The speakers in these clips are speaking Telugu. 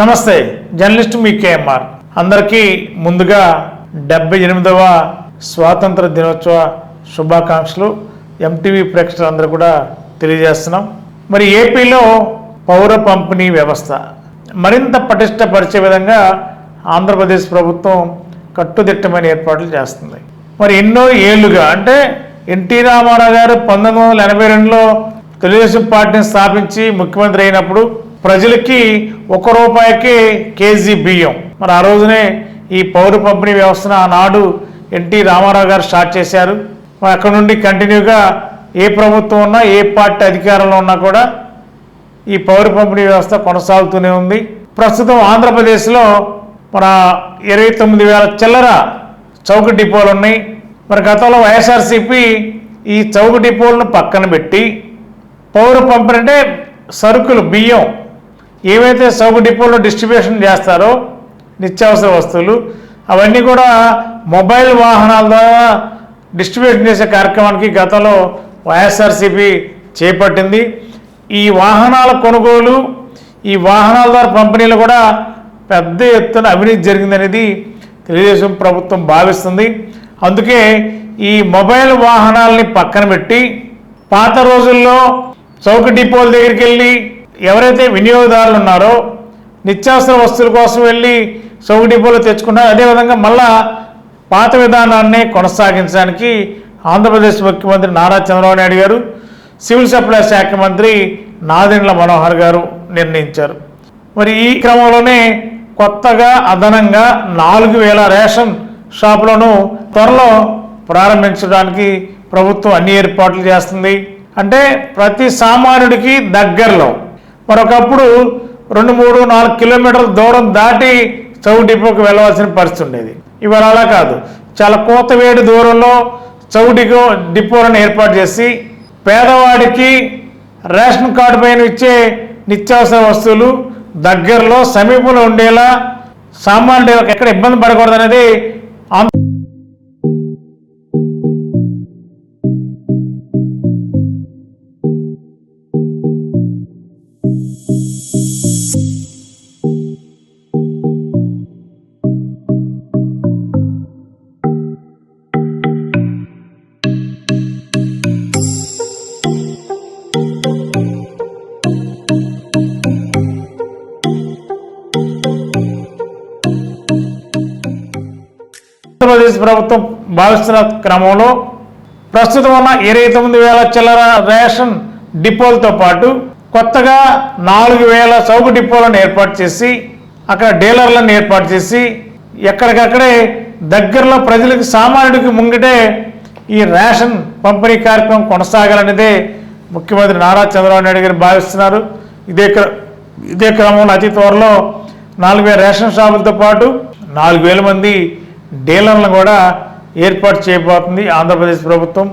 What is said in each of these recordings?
నమస్తే జర్నలిస్ట్ మీ కేఎంఆర్. అందరికీ ముందుగా డెబ్బై ఎనిమిదవ స్వాతంత్ర దినోత్సవ శుభాకాంక్షలు. ఎంటీవీ ప్రేక్షకులందరూ కూడా తెలియజేస్తున్నాం. మరి ఏపీలో పౌర పంపిణీ వ్యవస్థ మరింత పటిష్టపరిచే విధంగా ఆంధ్రప్రదేశ్ ప్రభుత్వం కట్టుదిట్టమైన ఏర్పాట్లు చేస్తుంది. మరి ఎన్నో ఏళ్ళుగా అంటే ఎన్టీ రామారావు గారు పంతొమ్మిది వందల ఎనభై రెండులో తెలుగుదేశం పార్టీని స్థాపించి ముఖ్యమంత్రి అయినప్పుడు ప్రజలకి ఒక రూపాయికి కేజీ బియ్యం. మరి ఆ రోజునే ఈ పౌర పంపిణీ వ్యవస్థను ఆనాడు ఎన్టీ రామారావు గారు స్టార్ట్ చేశారు. మరి అక్కడ నుండి కంటిన్యూగా ఏ ప్రభుత్వం ఉన్నా ఏ పార్టీ అధికారంలో ఉన్నా కూడా ఈ పౌర పంపిణీ వ్యవస్థ కొనసాగుతూనే ఉంది. ప్రస్తుతం ఆంధ్రప్రదేశ్లో మన ఇరవై తొమ్మిది వేల చిల్లర చౌక డిపోలు ఉన్నాయి. మరి గతంలో వైఎస్ఆర్సీపీ ఈ చౌక డిపోలను పక్కన పెట్టి పౌర పంపిణీ అంటే సరుకులు బియ్యం ఏవైతే సౌగు డిపోలో డిస్ట్రిబ్యూషన్ చేస్తారో నిత్యావసర వస్తువులు అవన్నీ కూడా మొబైల్ వాహనాల ద్వారా డిస్ట్రిబ్యూషన్ చేసే కార్యక్రమానికి గతంలో వైఎస్ఆర్సీపీ చేపట్టింది. ఈ వాహనాల కొనుగోలు ఈ వాహనాల ద్వారా పంపిణీలు కూడా పెద్ద ఎత్తున అవినీతి జరిగిందనేది తెలుగుదేశం ప్రభుత్వం భావిస్తుంది. అందుకే ఈ మొబైల్ వాహనాలని పక్కన పెట్టి పాత రోజుల్లో చౌక డిపోల దగ్గరికి వెళ్ళి ఎవరైతే వినియోగదారులు ఉన్నారో నిత్యావసర వస్తువుల కోసం వెళ్ళి చౌక డిపోలో తెచ్చుకున్నారో అదేవిధంగా మళ్ళా పాత విధానాన్ని కొనసాగించడానికి ఆంధ్రప్రదేశ్ ముఖ్యమంత్రి నారా చంద్రబాబు నాయుడు గారు సివిల్ సప్లై శాఖ మంత్రి నాదెండ్ల మనోహర్ గారు నిర్ణయించారు. మరి ఈ క్రమంలోనే కొత్తగా అదనంగా నాలుగు వేల రేషన్ షాపులను త్వరలో ప్రారంభించడానికి ప్రభుత్వం అన్ని ఏర్పాట్లు చేస్తుంది. అంటే ప్రతి సామాన్యుడికి దగ్గరలో మరొకప్పుడు రెండు మూడు నాలుగు కిలోమీటర్ల దూరం దాటి చౌక డిపోకి వెళ్ళవలసిన పరిస్థితి ఉండేది. ఇవాళ అలా కాదు. చాలా కోతవేడి దూరంలో చౌక డిపో డిపోలను ఏర్పాటు చేసి పేదవాడికి రేషన్ కార్డు పైన ఇచ్చే నిత్యావసర వస్తువులు దగ్గరలో సమీపంలో ఉండేలా సామాన్యుడు ఎక్కడ ఇబ్బంది పడకూడదు అనేది ఆంధ్రప్రదేశ్ ప్రభుత్వం భావిస్తున్న క్రమంలో ప్రస్తుతం ఉన్న ఇరవై తొమ్మిది వేల చిల్లర రేషన్ డిపోలతో పాటు కొత్తగా నాలుగు వేల చౌక డిపోలను ఏర్పాటు చేసి అక్కడ డీలర్లను ఏర్పాటు చేసి ఎక్కడికక్కడే దగ్గరలో ప్రజలకు సామాన్యుడికి ముంగిటే ఈ రేషన్ పంపిణీ కార్యక్రమం కొనసాగాలనేదే ముఖ్యమంత్రి నారా చంద్రబాబు నాయుడు గారు భావిస్తున్నారు. ఇదే క్ర ఇదే క్రమంలో అతి త్వరలో నాలుగు వేల రేషన్ షాపులతో పాటు నాలుగు వేల మంది డీలర్లను కూడా ఏర్పాటు చేయబోతుంది ఆంధ్రప్రదేశ్ ప్రభుత్వం.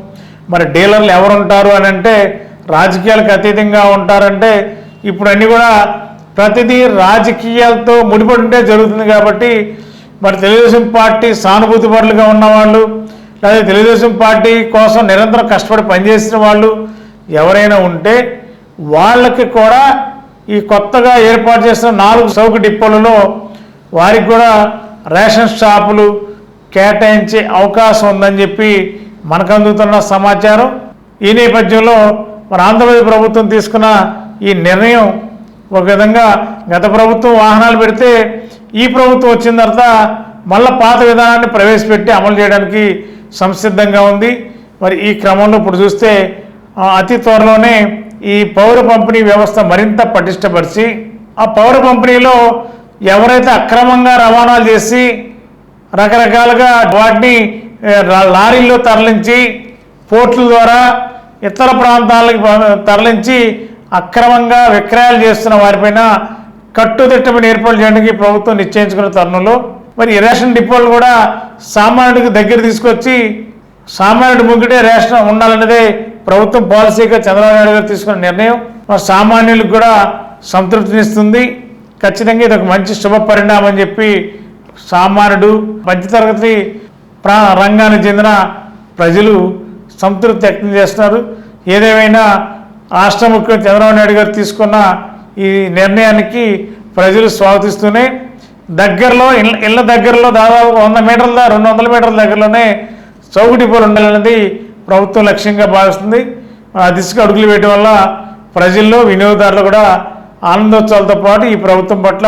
మరి డీలర్లు ఎవరు ఉంటారు అని అంటే రాజకీయాలకు అతీతంగా ఉంటారంటే ఇప్పుడు అన్నీ కూడా ప్రతిదీ రాజకీయాలతో ముడిపడి ఉంటే జరుగుతుంది కాబట్టి మరి తెలుగుదేశం పార్టీ సానుభూతి పరులుగా ఉన్నవాళ్ళు లేదా తెలుగుదేశం పార్టీ కోసం నిరంతరం కష్టపడి పనిచేసిన వాళ్ళు ఎవరైనా ఉంటే వాళ్ళకి కూడా ఈ కొత్తగా ఏర్పాటు చేసిన నాలుగు చౌక డిపోలలో వారికి కూడా రేషన్ షాపులు కేటాయించే అవకాశం ఉందని చెప్పి మనకు అందుతున్న సమాచారం. ఈ నేపథ్యంలో మన ఆంధ్రప్రదేశ్ ప్రభుత్వం తీసుకున్న ఈ నిర్ణయం ఒక విధంగా గత ప్రభుత్వం వాహనాలు పెడితే ఈ ప్రభుత్వం వచ్చిన తర్వాత మళ్ళా పాత విధానాన్ని ప్రవేశపెట్టి అమలు చేయడానికి సంసిద్ధంగా ఉంది. మరి ఈ క్రమంలో ఇప్పుడు చూస్తే అతి త్వరలోనే ఈ పౌర పంపిణీ వ్యవస్థ మరింత పటిష్టపరిచి ఆ పౌర పంపిణీలో ఎవరైతే అక్రమంగా రవాణాలు చేసి రకరకాలుగా వాటిని లారీల్లో తరలించి పోర్టుల ద్వారా ఇతర ప్రాంతాలకు తరలించి అక్రమంగా విక్రయాలు చేస్తున్న వారిపైన కట్టుదిట్టమైన ఏర్పాటు చేయడానికి ప్రభుత్వం నిశ్చయించుకున్న తరుణంలో మరి రేషన్ డిపోలు కూడా సామాన్యుడికి దగ్గర తీసుకొచ్చి సామాన్యుడి ముంగిటే రేషన్ ఉండాలన్నదే ప్రభుత్వం పాలసీగా చంద్రబాబు నాయుడు గారు తీసుకున్న నిర్ణయం. మరి సామాన్యులకు కూడా సంతృప్తినిస్తుంది. ఖచ్చితంగా ఇది ఒక మంచి శుభ పరిణామం అని చెప్పి సామాన్యుడు మధ్యతరగతి ప్రా రంగానికి చెందిన ప్రజలు సంతృప్తి వ్యక్తం చేస్తున్నారు. ఏదేమైనా రాష్ట్ర ముఖ్యమంత్రి చంద్రబాబు నాయుడు గారు తీసుకున్న ఈ నిర్ణయానికి ప్రజలు స్వాగతిస్తూనే దగ్గరలో ఇళ్ళ ఇళ్ళ దగ్గరలో దాదాపు వంద మీటర్ల రెండు వందల మీటర్ల దగ్గరలోనే చౌకటి పూలు ఉండాలన్నది ప్రభుత్వం లక్ష్యంగా భావిస్తుంది. ఆ దిశగా అడుగులు వేయడం వల్ల ప్రజల్లో వినియోగదారులు కూడా ఆనందోత్సవాలతో పాటు ఈ ప్రభుత్వం పట్ల